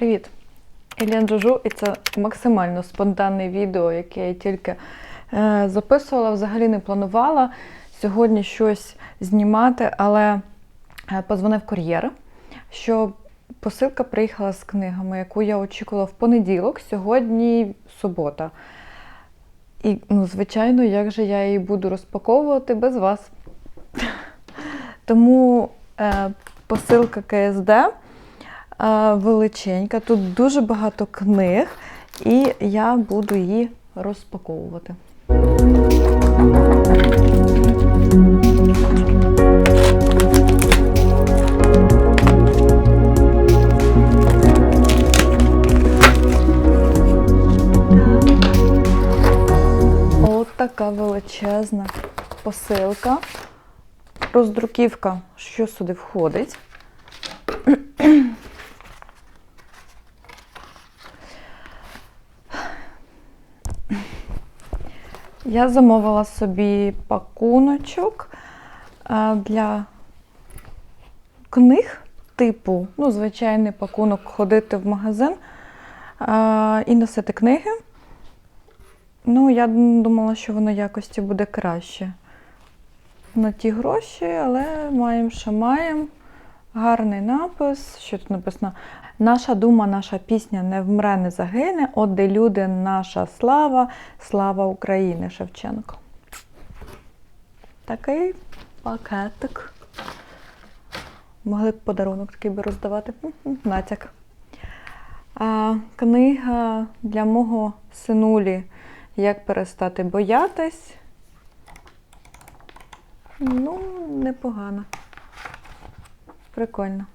Привіт! Іллян Жужу, і це максимально спонтанне відео, яке я тільки е, записувала, взагалі не планувала сьогодні щось знімати, але е, позвонив кур'єр, що посилка приїхала з книгами, яку я очікувала в понеділок, сьогодні субота. І, ну, звичайно, як же я її буду розпаковувати без вас. Тому е, посилка КСД величенька. Тут дуже багато книг, і я буду її розпаковувати. От така величезна посилка. Роздруківка, що сюди входить. Я замовила собі пакуночок для книг, типу, ну, звичайний пакунок ходити в магазин і носити книги. Ну, я думала, що воно якості буде краще на ті гроші, але маємо, що маємо. Гарний напис. Що тут написано? Наша дума, наша пісня не вмре, не загине. От де люди, наша слава, слава України Шевченко. Такий пакетик. Могли б подарунок такий би роздавати. Натяк. А, книга для мого синулі Як перестати боятись. Ну, непогано. Прикольно.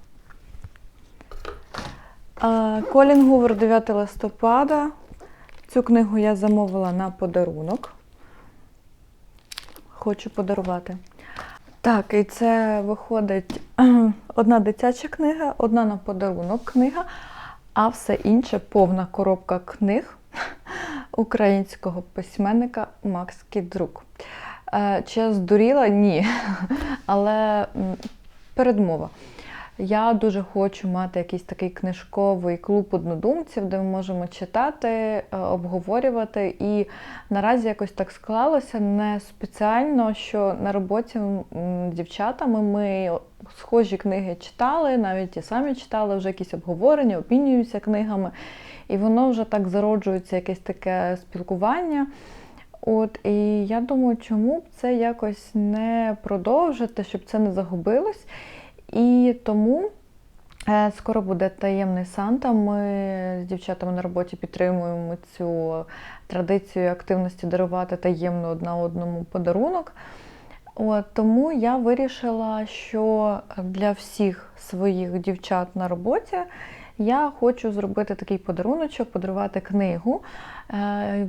Колін Гувер 9 листопада. Цю книгу я замовила на подарунок. Хочу подарувати. Так, і це виходить одна дитяча книга, одна на подарунок книга, а все інше повна коробка книг українського письменника Макс Кідрук. Е, Чи я здуріла? Ні. Але передмова. Я дуже хочу мати якийсь такий книжковий клуб однодумців, де ми можемо читати, е, обговорювати. І наразі якось так склалося не спеціально, що на роботі дівчатами ми схожі книги читали, навіть і самі читали вже якісь обговорення, обмінюються книгами. І воно вже так зароджується, якесь таке спілкування. От, і я думаю, чому б це якось не продовжити, щоб це не загубилось. І тому е, скоро буде таємний Санта. Ми з дівчатами на роботі підтримуємо цю традицію активності дарувати таємно одна одному подарунок. От, тому я вирішила, що для всіх своїх дівчат на роботі я хочу зробити такий подаруночок, подарувати книгу. Е,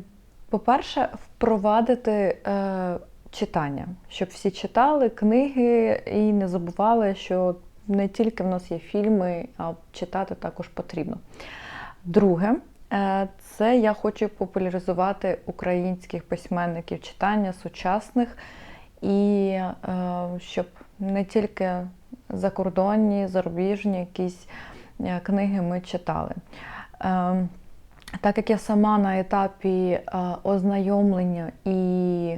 По-перше, впровадити е, читання, щоб всі читали книги і не забували, що не тільки в нас є фільми, а читати також потрібно. Друге, е, це я хочу популяризувати українських письменників читання сучасних, і е, щоб не тільки закордонні, зарубіжні якісь е, книги ми читали. Так як я сама на етапі ознайомлення і,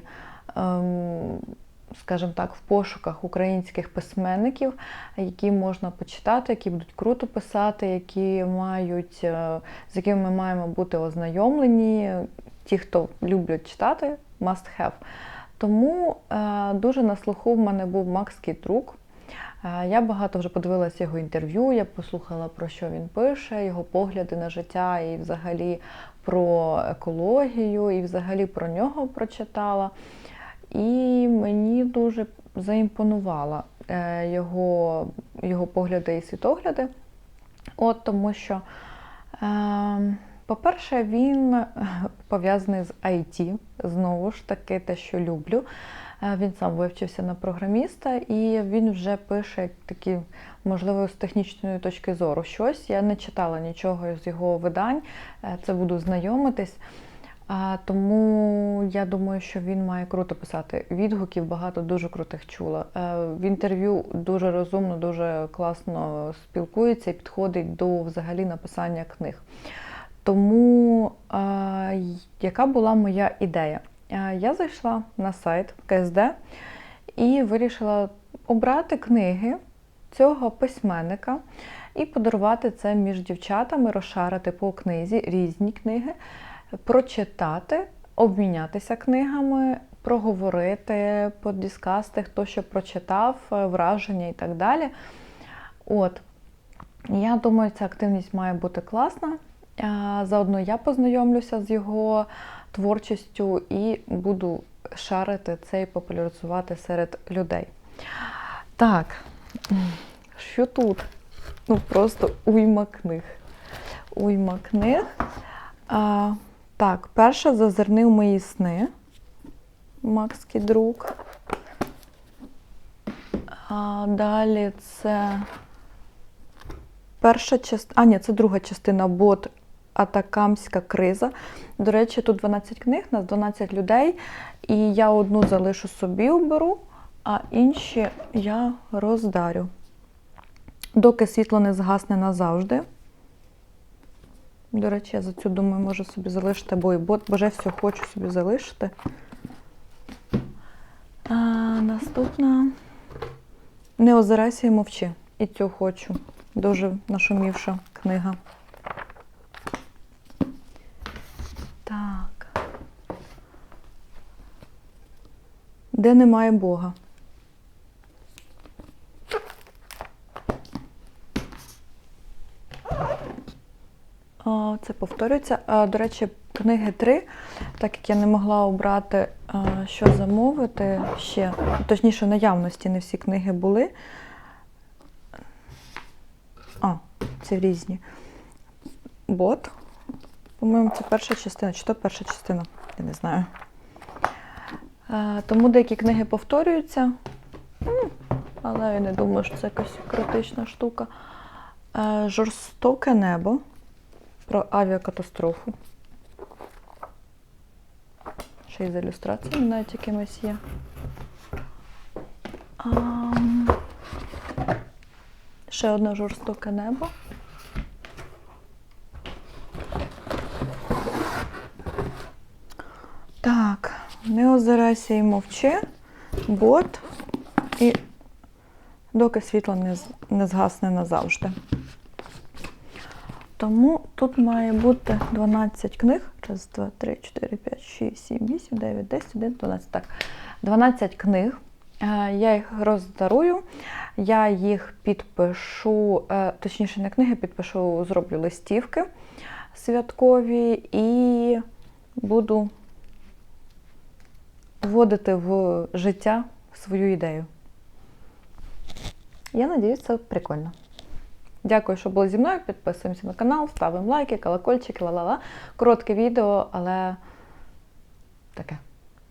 скажімо так, в пошуках українських письменників, які можна почитати, які будуть круто писати, які мають, е, з якими ми маємо бути ознайомлені, ті, хто люблять читати, must have. Тому е, дуже на слуху в мене був Макс Кітрук. Е, Я багато вже подивилася його інтерв'ю, я послухала про що він пише, його погляди на життя і взагалі про екологію, і взагалі про нього прочитала. І мені дуже заімпонувала е, його, його погляди і світогляди. От тому що, е, по-перше, він е, пов'язаний з IT, знову ж таки, те, що люблю. Е, Він сам вивчився на програміста, і він вже пише такі, можливо, з технічної точки зору щось. Я не читала нічого з його видань, це буду знайомитись. Тому я думаю, що він має круто писати. Відгуків багато дуже крутих чула. Е, в інтерв'ю дуже розумно, дуже класно спілкується і підходить до взагалі написання книг. Тому е, яка була моя ідея? Е, я зайшла на сайт КСД і вирішила обрати книги цього письменника і подарувати це між дівчатами, розшарити по книзі різні книги, прочитати, обмінятися книгами, проговорити, подіскасти, хто що прочитав, е, враження і так далі. От. Я думаю, ця активність має бути класна. Заодно я познайомлюся з його творчістю і буду шарити це і популяризувати серед людей. Так, що тут? Ну, просто уйма книг. Уйма книг. Так, перша зазирни в мої сни. Макс Кідрук. А далі це перша частина. А, ні, це друга частина бот Атакамська криза. До речі, тут 12 книг, нас 12 людей. І я одну залишу собі оберу, а інші я роздарю. Доки світло не згасне назавжди. До речі, я за цю думаю, можу собі залишити, бо і бот, бо вже все хочу собі залишити. А, наступна. Не озирайся і мовчи. І цю хочу. Дуже нашумівша книга. Так. Де немає Бога? А, Це повторюється. До речі, книги три, так як я не могла обрати, що замовити ще, точніше, наявності не всі книги були. А, це різні. Бот. По-моєму, це перша частина, чи то перша частина, я не знаю. Е, Тому деякі книги повторюються, але я не думаю, що це якась критична штука. Е, Жорстоке небо про авіакатастрофу. Ще й з ілюстраціями навіть якимось є. Ам, Ще одне жорстоке небо. Так, не озирайся і мовчи, бот і доки світло не, не згасне назавжди. Тому тут має бути 12 книг. Раз, два, три, чотири, п'ять, шість, сім, вісім, дев'ять, десять, один, 12. Так, 12 книг. Е, Я їх роздарую, я їх підпишу, е, точніше, не книги, підпишу, зроблю листівки святкові і буду вводити в життя свою ідею. Я надіюсь, це прикольно. Дякую, що були зі мною. Підписуємося на канал, ставимо лайки, колокольчики, ла-ла-ла. Коротке відео, але таке.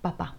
Па-па.